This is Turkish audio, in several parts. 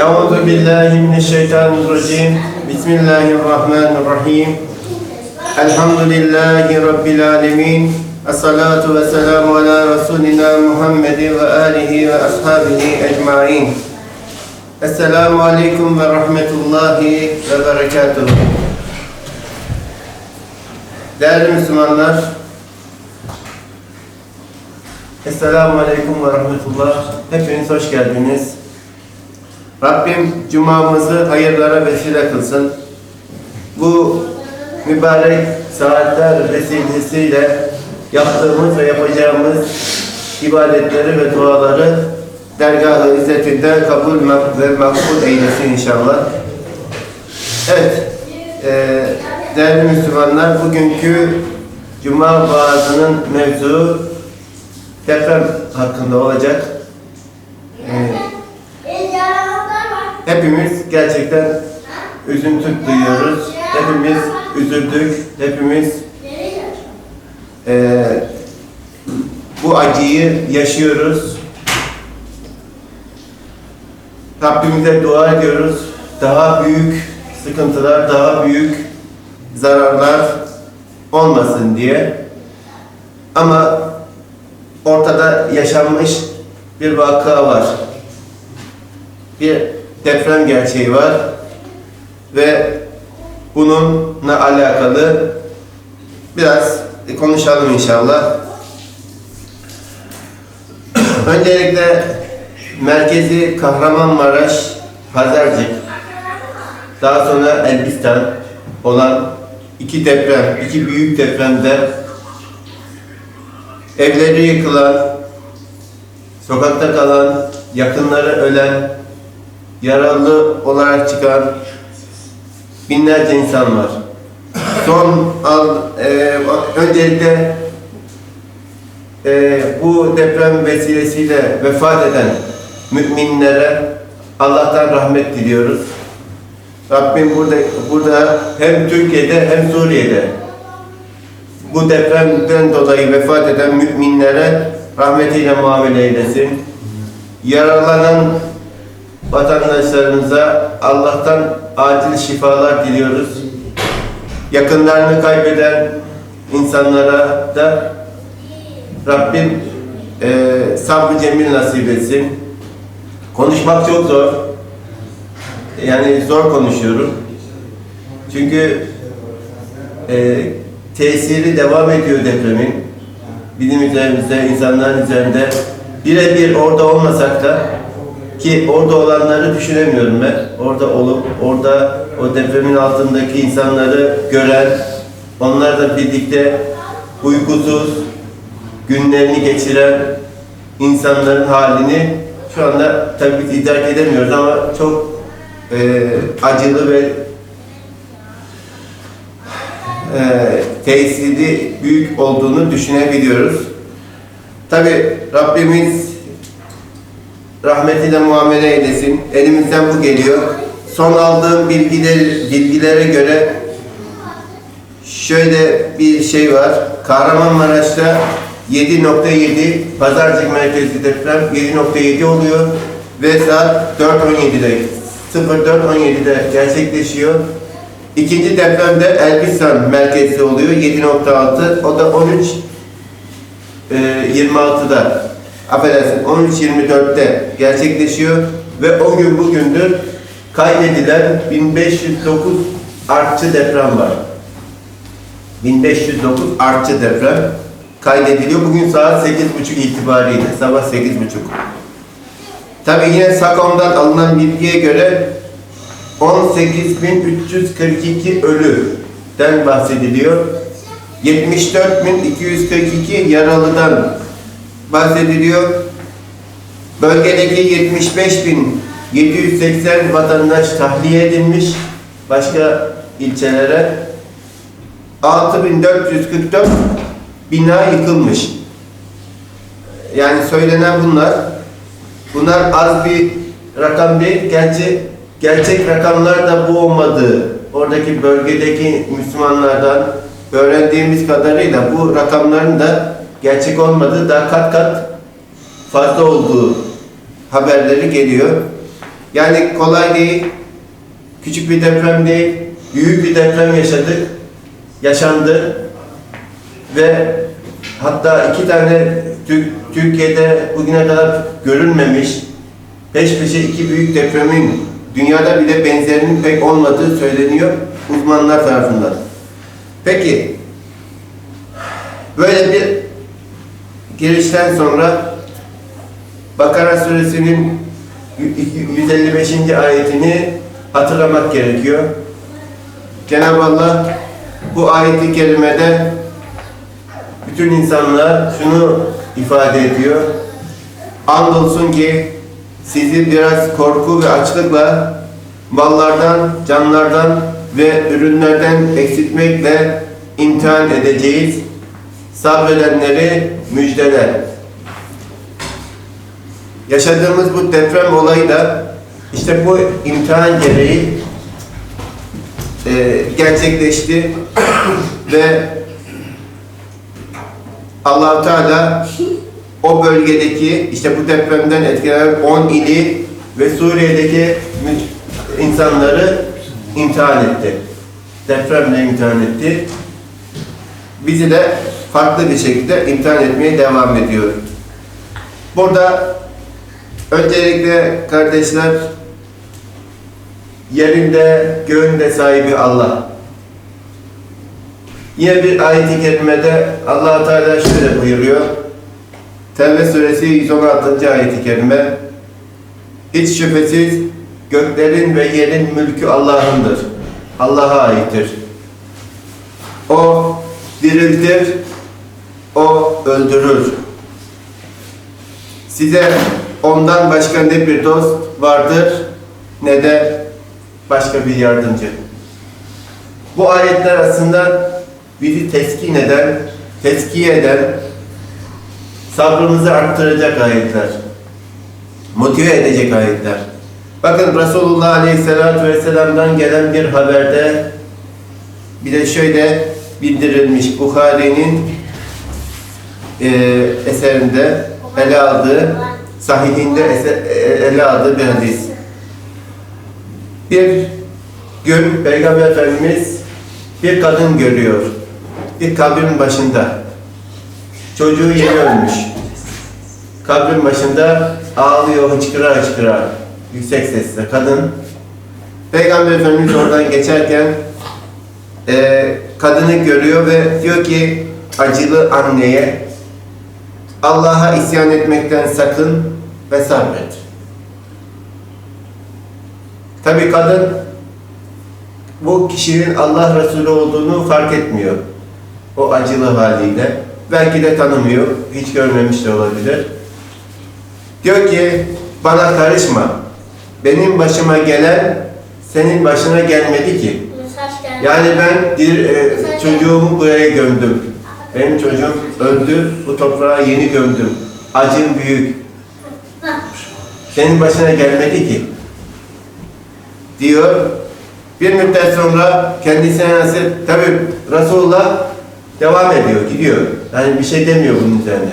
Euzu billahi mineşşeytanirracim. Bismillahirrahmanirrahim. Elhamdülillahi rabbil alamin. Essalatu vesselamu ala rasulina Muhammedin ve alihi ve ashabihi ecmaîn. Esselamu aleyküm ve rahmetullahi ve berekatuhu. Değerli Müslümanlar, Esselamu Aleyküm ve Rahmetullah. Hepiniz hoş geldiniz. Rabbim cumamızı hayırlara vesile kılsın. Bu mübarek saatler vesilesiyle yaptığımız ve yapacağımız ibadetleri ve duaları dergah-ı izzetinde kabul ve makbul eylesin inşallah. Evet, e, değerli Müslümanlar, bugünkü Cuma vaazının mevzu deprem hakkında olacak. E, hepimiz gerçekten üzüntü duyuyoruz. Hepimiz üzüldük. Hepimiz e, bu acıyı yaşıyoruz. Rabbimize dua ediyoruz. Daha büyük sıkıntılar, daha büyük zararlar olmasın diye. Ama ortada yaşanmış bir vaka var. Bir deprem gerçeği var ve bununla alakalı biraz konuşalım inşallah. Öncelikle merkezi Kahramanmaraş, Pazarcık, daha sonra Elbistan olan iki deprem, iki büyük depremde evleri yıkılan, sokakta kalan, yakınları ölen, yaralı olarak çıkan binlerce insan var. Son al, e, öncelikle e, bu deprem vesilesiyle vefat eden müminlere Allah'tan rahmet diliyoruz. Rabbim burada, burada hem Türkiye'de hem Suriye'de bu depremden dolayı vefat eden müminlere rahmetiyle muamele eylesin. Yaralanan vatandaşlarımıza Allah'tan acil şifalar diliyoruz. Yakınlarını kaybeden insanlara da Rabbim e, sabrı cemil nasip etsin. Konuşmak çok zor. Yani zor konuşuyorum. Çünkü e, tesiri devam ediyor depremin. Bizim üzerimizde, insanların üzerinde. Birebir orada olmasak da ki orada olanları düşünemiyorum ben. Orada olup, orada o depremin altındaki insanları gören, onlarla birlikte uykusuz günlerini geçiren insanların halini şu anda tabii ki idrak edemiyoruz ama çok e, acılı ve e, tesiri büyük olduğunu düşünebiliyoruz. Tabi Rabbimiz rahmetiyle muamele eylesin. Elimizden bu geliyor. Son aldığım bilgiler, bilgilere göre şöyle bir şey var. Kahramanmaraş'ta 7.7 Pazarcık merkezli deprem 7.7 oluyor ve saat 4.17'de 04.17'de gerçekleşiyor. İkinci depremde Elbistan merkezli oluyor 7.6 o da 13 e, 26'da affedersin 13.24'te gerçekleşiyor ve o gün bugündür kaydedilen 1509 artçı deprem var. 1509 artçı deprem kaydediliyor. Bugün saat 8.30 itibariyle, sabah 8.30. Tabi yine SAKOM'dan alınan bilgiye göre 18.342 ölüden bahsediliyor. 74.242 yaralıdan bahsediliyor. Bölgedeki 75.780 vatandaş tahliye edilmiş başka ilçelere. 6444 bina yıkılmış. Yani söylenen bunlar. Bunlar az bir rakam değil. Gerçi gerçek rakamlar da bu olmadığı oradaki bölgedeki Müslümanlardan öğrendiğimiz kadarıyla bu rakamların da gerçek olmadığı daha kat kat fazla olduğu haberleri geliyor. Yani kolay değil, küçük bir deprem değil, büyük bir deprem yaşadık, yaşandı ve hatta iki tane Tür- Türkiye'de bugüne kadar görülmemiş peş peşe iki büyük depremin dünyada bile benzerinin pek olmadığı söyleniyor uzmanlar tarafından. Peki böyle bir girişten sonra Bakara suresinin 155. ayetini hatırlamak gerekiyor. Cenab-ı Allah bu ayeti kerimede bütün insanlar şunu ifade ediyor. Andolsun ki sizi biraz korku ve açlıkla mallardan, canlardan ve ürünlerden eksiltmekle imtihan edeceğiz. Sabredenleri müjdeler. Yaşadığımız bu deprem olayı da işte bu imtihan gereği e, gerçekleşti ve allah Teala o bölgedeki işte bu depremden etkilenen 10 ili ve Suriye'deki insanları imtihan etti. Depremle imtihan etti. Bizi de farklı bir şekilde imtihan etmeye devam ediyor. Burada öncelikle kardeşler yerinde, göğünde sahibi Allah. Yine bir ayet-i kerimede allah Teala şöyle buyuruyor. Tevbe suresi 116. ayet-i kerime. Hiç şüphesiz göklerin ve yerin mülkü Allah'ındır. Allah'a aittir. O diriltir, o öldürür. Size ondan başka ne bir dost vardır ne de başka bir yardımcı. Bu ayetler aslında bizi teskin eden, teskiye eden, sabrımızı arttıracak ayetler. Motive edecek ayetler. Bakın Resulullah Aleyhisselatü Vesselam'dan gelen bir haberde bir de şöyle bildirilmiş Bukhari'nin e, eserinde ele aldığı, sahihinde ese- e- ele aldığı bir hadis. Bir gün Peygamber Efendimiz bir kadın görüyor. Bir kabrin başında. Çocuğu yeni ölmüş. Kabrin başında ağlıyor hıçkıra hıçkıra. Yüksek sesle kadın. Peygamber Efendimiz oradan geçerken e, kadını görüyor ve diyor ki acılı anneye Allah'a isyan etmekten sakın ve sabret. Tabi kadın bu kişinin Allah Resulü olduğunu fark etmiyor. O acılı haliyle. Belki de tanımıyor. Hiç görmemiş de olabilir. Diyor ki bana karışma. Benim başıma gelen senin başına gelmedi ki. Yani ben bir e, çocuğumu buraya gömdüm. Benim çocuğum öldü, bu toprağa yeni gömdüm. Acım büyük. Senin başına gelmedi ki. Diyor. Bir müddet sonra kendisine nasıl, tabi Resulullah devam ediyor, gidiyor. Yani bir şey demiyor bunun üzerine.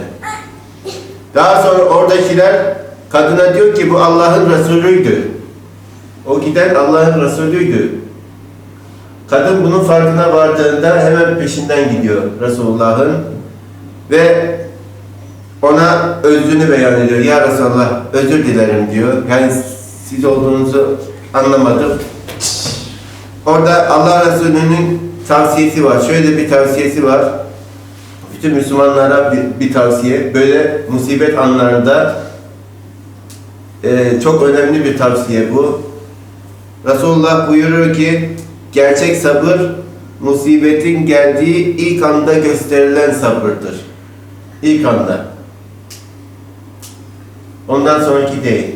Daha sonra oradakiler kadına diyor ki bu Allah'ın Resulüydü. O giden Allah'ın Resulüydü. Kadın bunun farkına vardığında hemen peşinden gidiyor Resulullah'ın ve ona özrünü beyan ediyor. Ya Resulallah özür dilerim diyor. Yani siz olduğunuzu anlamadım. Orada Allah Resulü'nün tavsiyesi var. Şöyle bir tavsiyesi var. Bütün Müslümanlara bir, bir tavsiye. Böyle musibet anlarında e, çok önemli bir tavsiye bu. Resulullah buyuruyor ki gerçek sabır musibetin geldiği ilk anda gösterilen sabırdır. İlk anda. Ondan sonraki değil.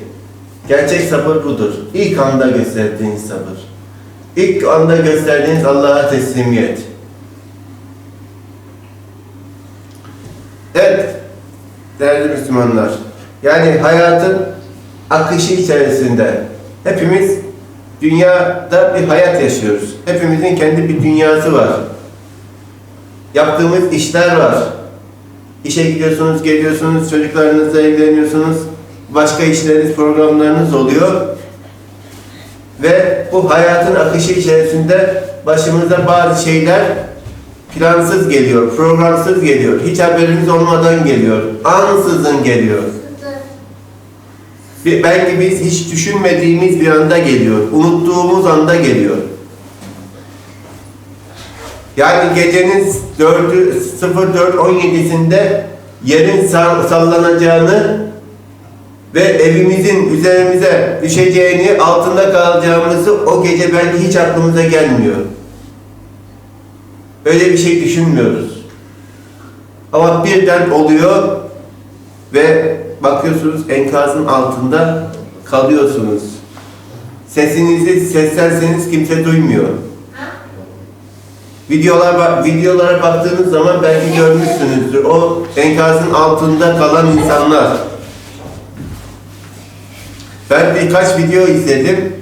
Gerçek sabır budur. İlk anda gösterdiğiniz sabır. İlk anda gösterdiğiniz Allah'a teslimiyet. Evet, değerli Müslümanlar. Yani hayatın akışı içerisinde hepimiz dünyada bir hayat yaşıyoruz. Hepimizin kendi bir dünyası var. Yaptığımız işler var. İşe gidiyorsunuz, geliyorsunuz, çocuklarınızla ilgileniyorsunuz. Başka işleriniz, programlarınız oluyor. Ve bu hayatın akışı içerisinde başımıza bazı şeyler plansız geliyor, programsız geliyor, hiç haberimiz olmadan geliyor, ansızın geliyor. Belki biz hiç düşünmediğimiz bir anda geliyor, unuttuğumuz anda geliyor. Yani gecenin 4'ü 04.17'sinde yerin sall- sallanacağını ve evimizin üzerimize düşeceğini, altında kalacağımızı o gece belki hiç aklımıza gelmiyor. Öyle bir şey düşünmüyoruz. Ama birden oluyor ve bakıyorsunuz enkazın altında kalıyorsunuz. Sesinizi seslenseniz kimse duymuyor. Videolar videolara baktığınız zaman belki görmüşsünüzdür. O enkazın altında kalan insanlar. Ben birkaç video izledim.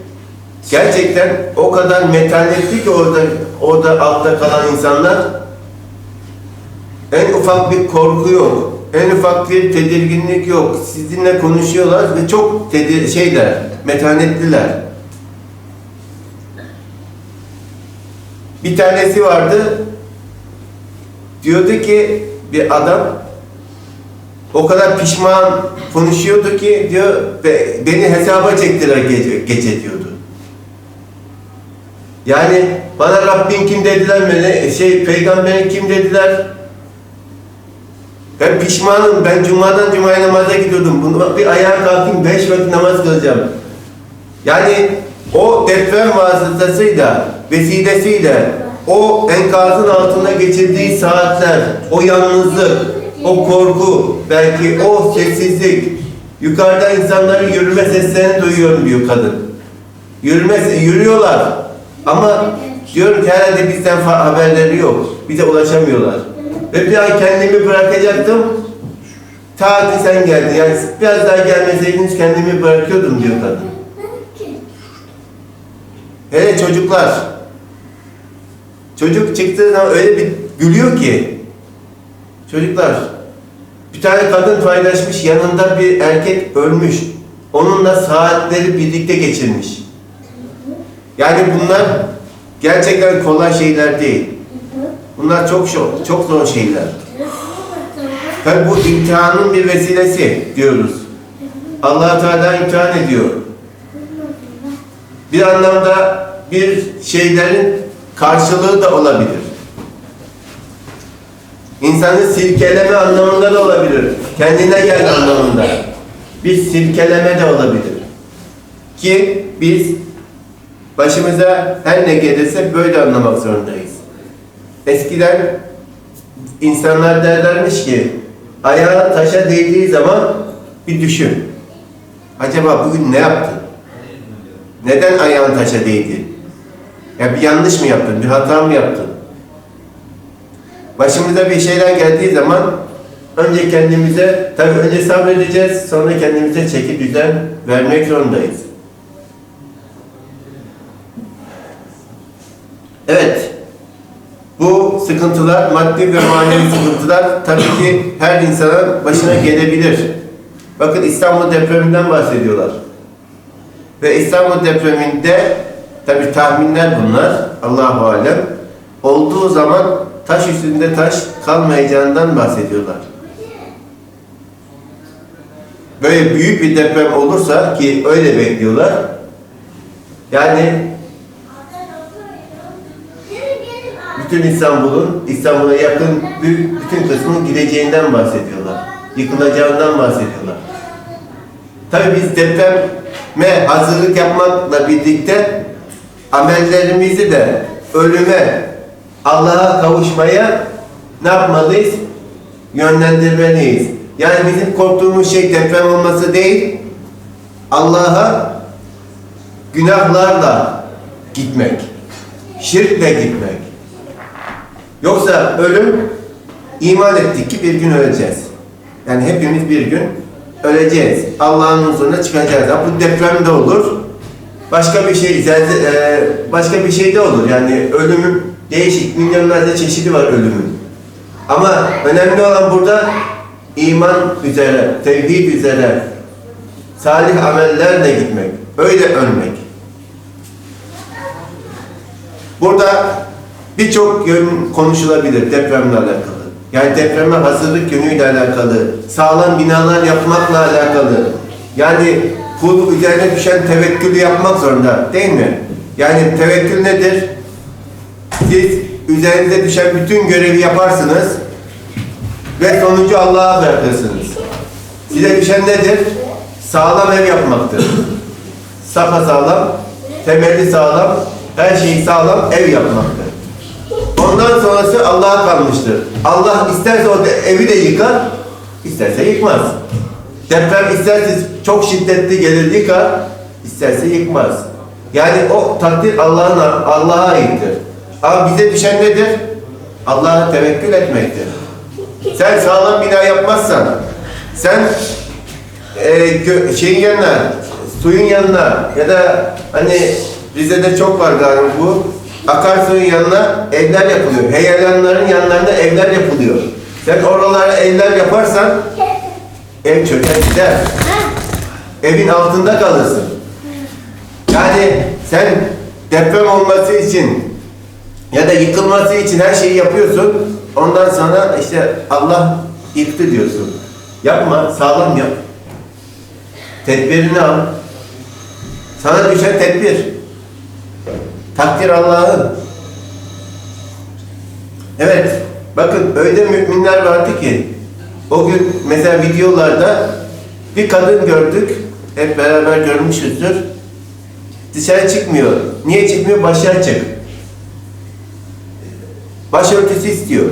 Gerçekten o kadar metanetli ki orada orada altta kalan insanlar. En ufak bir korku yok. En ufak bir tedirginlik yok. Sizinle konuşuyorlar ve çok tedir şeyler, metanetliler. Bir tanesi vardı. Diyordu ki bir adam o kadar pişman konuşuyordu ki diyor "Be- beni hesaba çektiler gece, gece diyordu. Yani bana Rabbin kim dediler mi? Şey peygamberin kim dediler? Ben pişmanım. Ben cumadan cumaya namaza gidiyordum. Bunu bir ayağa kalkayım beş vakit namaz kılacağım. Yani o deprem vasıtasıyla, vesilesiyle o enkazın altında geçirdiği saatler, o yalnızlık, o korku, belki o sessizlik, yukarıda insanların yürüme seslerini duyuyorum diyor kadın. Yürüme, yürüyorlar ama diyorum ki herhalde bizden haberleri yok. Bize ulaşamıyorlar. Ve bir an kendimi bırakacaktım. Ta ki sen geldin. Yani biraz daha gelmeseydiniz kendimi bırakıyordum diyor kadın. Hele çocuklar. Çocuk çıktığı zaman öyle bir gülüyor ki. Çocuklar. Bir tane kadın paylaşmış yanında bir erkek ölmüş. Onunla saatleri birlikte geçirmiş. Yani bunlar gerçekten kolay şeyler değil. Bunlar çok çok, çok zor şeyler. Tabi bu imtihanın bir vesilesi diyoruz. allah Teala imtihan ediyor. Bir anlamda bir şeylerin karşılığı da olabilir. İnsanı silkeleme anlamında da olabilir. Kendine gel anlamında. Bir silkeleme de olabilir. Ki biz başımıza her ne gelirse böyle anlamak zorundayız. Eskiden insanlar derlermiş ki ayağın taşa değdiği zaman bir düşün. Acaba bugün ne yaptın? Neden ayağın taşa değdi? Ya bir yanlış mı yaptın? Bir hata mı yaptın? Başımıza bir şeyler geldiği zaman önce kendimize, tabii önce sabredeceğiz, sonra kendimize çeki düzen vermek zorundayız. Evet, bu sıkıntılar, maddi ve manevi sıkıntılar tabii ki her insanın başına gelebilir. Bakın İstanbul depreminden bahsediyorlar. Ve İstanbul depreminde tabi tahminler bunlar Allahu alem olduğu zaman taş üstünde taş kalmayacağından bahsediyorlar. Böyle büyük bir deprem olursa ki öyle bekliyorlar. Yani bütün İstanbul'un İstanbul'a yakın büyük bütün kısmının gideceğinden bahsediyorlar. Yıkılacağından bahsediyorlar. Tabii biz depreme hazırlık yapmakla birlikte amellerimizi de ölüme, Allah'a kavuşmaya ne yapmalıyız? Yönlendirmeliyiz. Yani bizim korktuğumuz şey deprem olması değil, Allah'a günahlarla gitmek, şirkle gitmek. Yoksa ölüm, iman ettik ki bir gün öleceğiz. Yani hepimiz bir gün öleceğiz. Allah'ın huzuruna çıkacağız. Ha, bu deprem de olur. Başka bir şey, e, başka bir şey de olur. Yani ölümün değişik milyonlarca çeşidi var ölümün. Ama önemli olan burada iman üzere, tevhid üzere, salih amellerle gitmek. Öyle ölmek. Burada birçok yön konuşulabilir depremle alakalı. Yani depreme hazırlık yönüyle alakalı, sağlam binalar yapmakla alakalı. Yani kul üzerine düşen tevekkülü yapmak zorunda değil mi? Yani tevekkül nedir? Siz üzerinize düşen bütün görevi yaparsınız ve sonucu Allah'a bırakırsınız. Size düşen nedir? Sağlam ev yapmaktır. Sapa sağlam, temeli sağlam, her şeyi sağlam ev yapmaktır. Ondan sonrası Allah'a kalmıştır. Allah isterse o evi de yıkar, isterse yıkmaz. Deprem isterse çok şiddetli gelir yıkar, isterse yıkmaz. Yani o takdir Allah'ın Allah'a aittir. Ama bize düşen nedir? Allah'a tevekkül etmektir. Sen sağlam bina yapmazsan, sen e, şeyin yanına, suyun yanına ya da hani Rize'de çok var galiba bu. Akarsuyun yanına evler yapılıyor. Heyelanların yanlarında evler yapılıyor. Sen oralara evler yaparsan ev çöker gider. Evin altında kalırsın. Yani sen deprem olması için ya da yıkılması için her şeyi yapıyorsun. Ondan sonra işte Allah yıktı diyorsun. Yapma, sağlam yap. Tedbirini al. Sana düşen tedbir. Takdir Allah'ın. Evet, bakın öyle müminler vardı ki o gün mesela videolarda bir kadın gördük, hep beraber görmüşüzdür. Dışarı çıkmıyor. Niye çıkmıyor? Başı açık. Başörtüsü istiyor.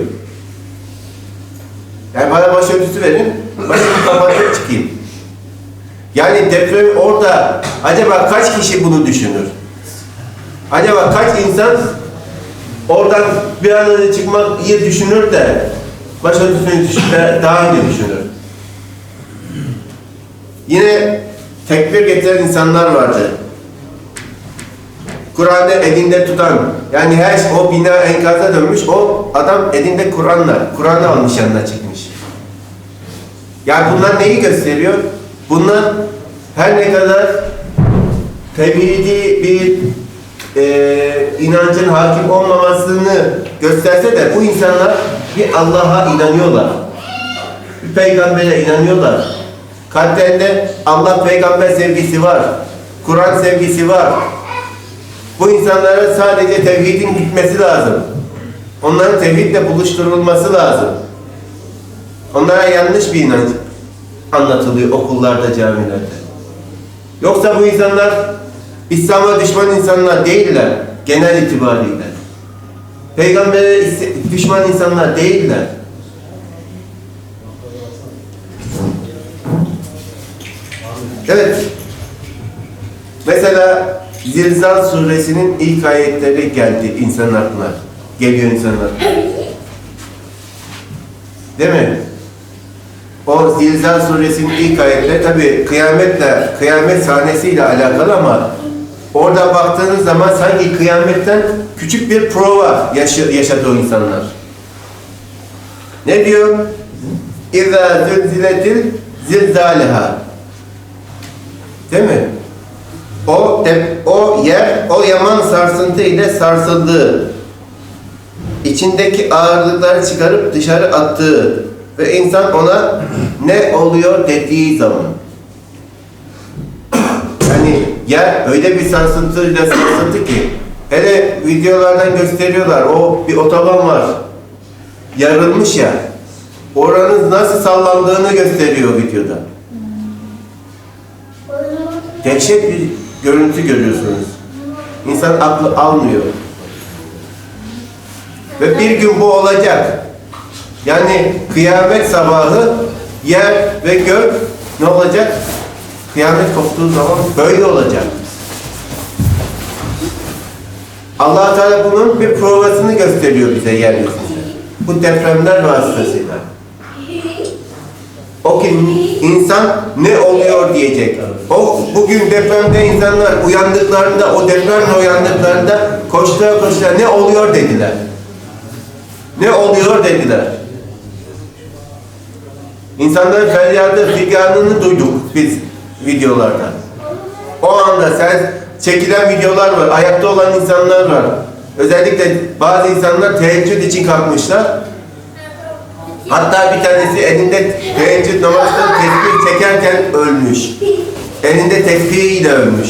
Yani bana başörtüsü verin, başımı kapatıp çıkayım. Yani deprem orada acaba kaç kişi bunu düşünür? Acaba kaç insan oradan bir an önce çıkmayı düşünür de başörtüsünü düşünür, daha önce düşünür? Yine tekbir getiren insanlar vardı. Kur'an'ı elinde tutan, yani her şey, o bina enkaza dönmüş, o adam elinde Kur'an'la, Kur'an'ı almış yanına çıkmış. Yani bunlar neyi gösteriyor? Bunlar her ne kadar tevhidi bir e, inancın hakim olmamasını gösterse de bu insanlar bir Allah'a inanıyorlar. Bir peygambere inanıyorlar. Kalplerinde Allah peygamber sevgisi var. Kur'an sevgisi var. Bu insanlara sadece tevhidin gitmesi lazım. Onların tevhidle buluşturulması lazım. Onlara yanlış bir inanç anlatılıyor okullarda, camilerde. Yoksa bu insanlar İslam'a düşman insanlar değiller genel itibariyle. Peygamber'e düşman insanlar değiller. Evet. Mesela Zilzal suresinin ilk ayetleri geldi insanın aklına. Geliyor insanın aklına. Değil mi? O Zilzal suresinin ilk ayetleri tabi kıyametle, kıyamet sahnesiyle alakalı ama orada baktığınız zaman sanki kıyametten küçük bir prova yaşı, yaşadı o insanlar. Ne diyor? İzâ zülziletil zilzâleha. Değil mi? O, de, o yer, o yaman sarsıntı ile sarsıldığı, içindeki ağırlıkları çıkarıp dışarı attığı ve insan ona ne oluyor dediği zaman. Yer öyle bir sarsıntıyla sarsıntı ki, hele videolardan gösteriyorlar, o bir otoban var, yarılmış ya, oranın nasıl sallandığını gösteriyor videoda. Dehşet bir görüntü görüyorsunuz. İnsan aklı almıyor. Ve bir gün bu olacak. Yani kıyamet sabahı yer ve gök ne olacak? Kıyamet koptuğu zaman böyle olacak. allah Teala bunun bir provasını gösteriyor bize yeryüzünde. Bu depremler vasıtasıyla. O ki insan ne oluyor diyecek. O bugün depremde insanlar uyandıklarında, o depremle uyandıklarında koştura koştura ne oluyor dediler. Ne oluyor dediler. İnsanların feryadı, figanını duyduk biz videolarda. O anda sen çekilen videolar var, ayakta olan insanlar var. Özellikle bazı insanlar teheccüd için kalkmışlar. Hatta bir tanesi elinde teheccüd namazda tesbih çekerken ölmüş. Elinde tesbihiyle ölmüş.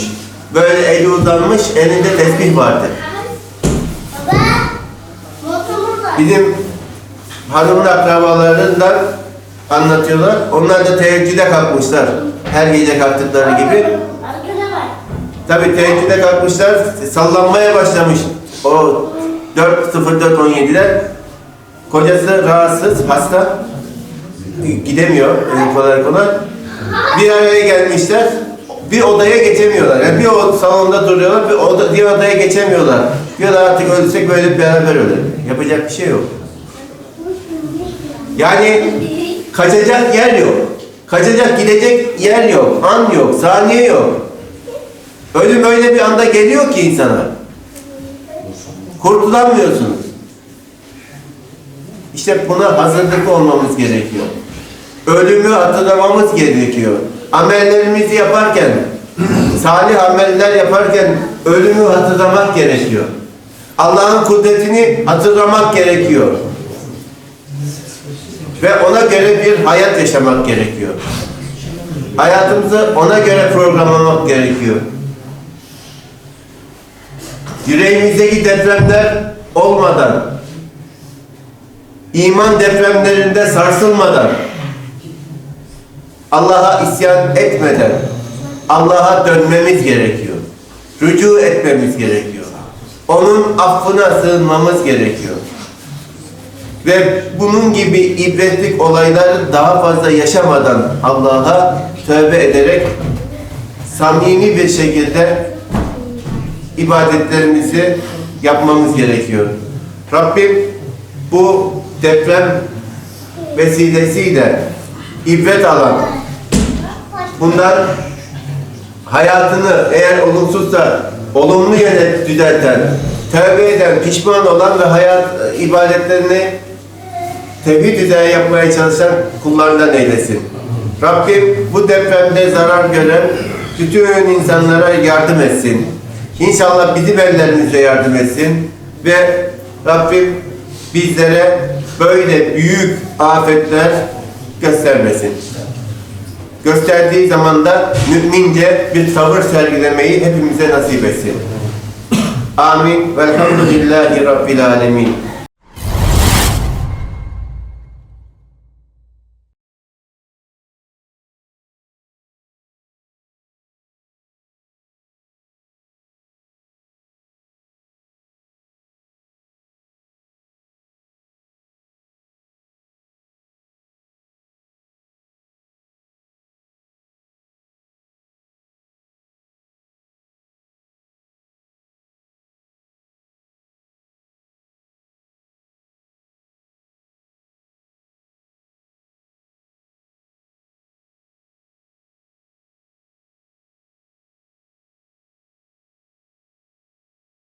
Böyle eli uzanmış, elinde tesbih vardı. Bizim hanımın akrabalarından anlatıyorlar. Onlar da teheccüde kalkmışlar. Her gece kalktıkları gibi. Tabii teheccüde kalkmışlar, sallanmaya başlamış o 4.04.17'ler. Kocası rahatsız, hasta, gidemiyor kolay kolay. Bir araya gelmişler, bir odaya geçemiyorlar. Yani bir salonda duruyorlar, bir oda, diğer odaya geçemiyorlar. Diyorlar artık ölsek böyle beraber ölelim. Yapacak bir şey yok. Yani kaçacak yer yok. Kaçacak gidecek yer yok, an yok, saniye yok. Ölüm öyle bir anda geliyor ki insana. Kurtulamıyorsunuz. İşte buna hazırlıklı olmamız gerekiyor. Ölümü hatırlamamız gerekiyor. Amellerimizi yaparken, salih ameller yaparken ölümü hatırlamak gerekiyor. Allah'ın kudretini hatırlamak gerekiyor. Ve ona göre bir hayat yaşamak gerekiyor. Hayatımızı ona göre programlamak gerekiyor. Yüreğimizdeki depremler olmadan, iman depremlerinde sarsılmadan, Allah'a isyan etmeden, Allah'a dönmemiz gerekiyor. Rücu etmemiz gerekiyor. Onun affına sığınmamız gerekiyor. Ve bunun gibi ibretlik olayları daha fazla yaşamadan Allah'a tövbe ederek samimi bir şekilde ibadetlerimizi yapmamız gerekiyor. Rabbim bu deprem vesilesiyle ibret alan, bunlar hayatını eğer olumsuzsa olumlu yöne düzelten, tövbe eden, pişman olan ve hayat ibadetlerini tevhid üzere yapmaya çalışan kullarından eylesin. Rabbim bu depremde zarar gören bütün insanlara yardım etsin. İnşallah bizim ellerimizle yardım etsin ve Rabbim bizlere böyle büyük afetler göstermesin. Gösterdiği zaman da mümince bir tavır sergilemeyi hepimize nasip etsin. Amin. Velhamdülillahi Rabbil Alemin.